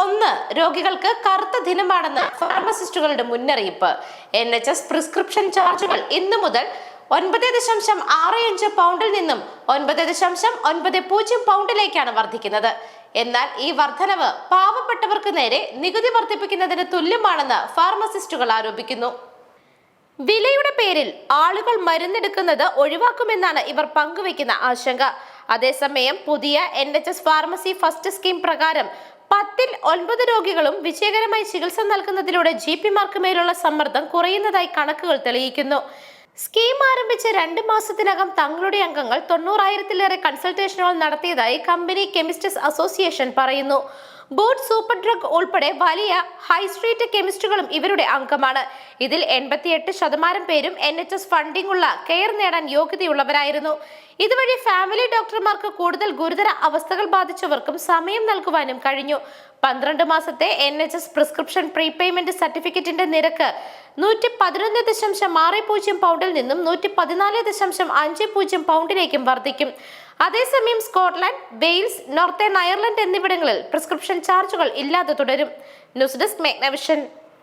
ഒന്ന് രോഗികൾക്ക് കറുത്ത ദിനമാണെന്ന് ഫാർമസിസ്റ്റുകളുടെ മുന്നറിയിപ്പ്. എൻ എച്ച് എസ് പ്രിസ്ക്രിപ്ഷൻ ചാർജുകൾ ഇന്നു മുതൽ ഒൻപത് ദശാംശം ആറ് അഞ്ച് പൗണ്ടിൽ നിന്നും ഒൻപത് ദശാംശം ഒൻപത് പൂജ്യം പൗണ്ടിലേക്കാണ് വർദ്ധിക്കുന്നത്. എന്നാൽ ഈ വർധനവ് പാവപ്പെട്ടവർക്ക് നേരെ നികുതി വർദ്ധിപ്പിക്കുന്നതിന് തുല്യമാണെന്ന് ഫാർമസിസ്റ്റുകൾ ആരോപിക്കുന്നു. വിലയുടെ പേരിൽ ആളുകൾ മരുന്നെടുക്കുന്നത് ഒഴിവാക്കുമെന്നാണ് ഇവർ പങ്കുവെക്കുന്ന ആശങ്ക. അതേസമയം പുതിയ N H S pharmacy first scheme പ്രകാരം പത്തിൽ ഒൻപത് രോഗികളും വിജയകരമായി ചികിത്സ നൽകുന്നതിലൂടെ ജി പിമാർക്ക് മേലുള്ള സമ്മർദ്ദം കുറയുന്നതായി കണക്കുകൾ തെളിയിക്കുന്നു. സ്കീം ആരംഭിച്ച രണ്ട് മാസത്തിനകം തങ്ങളുടെ അംഗങ്ങൾ തൊണ്ണൂറായിരത്തിലേറെ കൺസൾട്ടേഷനുകൾ നടത്തിയതായി കമ്പനി കെമിസ്റ്റസ് അസോസിയേഷൻ പറയുന്നു. ബോട്ട് സൂപ്പർ ഡ്രഗ് ഉൾപ്പെടെ വലിയ ഹൈ സ്ട്രീറ്റ് കെമിസ്റ്റുകളും ഇവരുടെ അംഗമാണ്. ഇതിൽ എൺപത്തിയെട്ട് ശതമാനം പേരും എൻ എച്ച് എസ് ഫണ്ടിംഗ് ഉള്ള കെയർ നേടാൻ യോഗ്യതയുള്ളവരായിരുന്നു. ഇതുവഴി ഫാമിലി ഡോക്ടർമാർക്ക് കൂടുതൽ ഗുരുതര അവസ്ഥകൾ ബാധിച്ചവർക്കും സമയം നൽകുവാനും കഴിഞ്ഞു. പന്ത്രണ്ട് മാസത്തെ N H S prescription prepayment സർട്ടിഫിക്കറ്റിന്റെ നിരക്ക് നൂറ്റി പതിനൊന്ന് ദശാംശം ആറ് പൂജ്യം പൗണ്ടിൽ നിന്നും നൂറ്റി പതിനാല് ദശാംശം അഞ്ച് പൂജ്യം പൗണ്ടിലേക്കും വർദ്ധിക്കും. അതേസമയം സ്കോട്ട്ലാൻഡ് വെയിൽസ് നോർത്തേൺ അയർലൻഡ് എന്നിവിടങ്ങളിൽ പ്രിസ്ക്രിപ്ഷൻ ചാർജുകൾ ഇല്ലാതെ തുടരും. News desk മേഗ്നവിഷൻ